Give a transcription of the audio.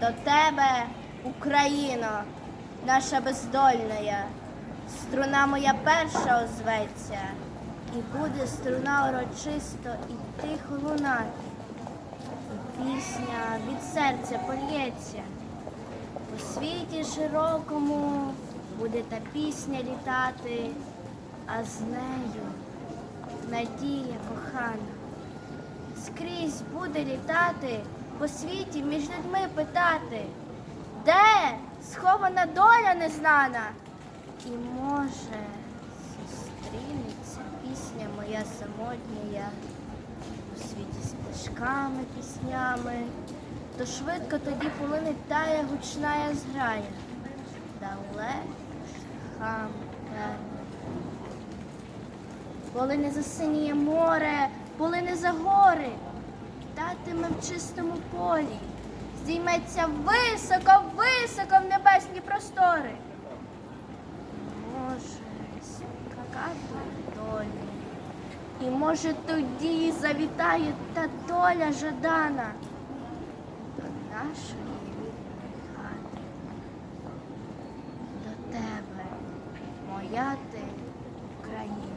До тебе, Україно, наша бездольная, струна моя перша озветься, і буде струна урочисто і тихо лунати, і пісня від серця польється. У світі широкому буде та пісня літати, а з нею надія кохана. Скрізь буде літати, по світі між людьми питати, де схована доля незнана? І може зустрінеться пісня моя самотня у світі з пташками, піснями, то швидко тоді полинить тая гучная зграя, шляхами. Коли не засиніє море, коли не за гори, літатиме в чистому полі, здійметься високо, високо в небесні простори. Може, сяка долі. І може тоді завітає та доля жадана до нашої хати. До тебе, моя ти Україна.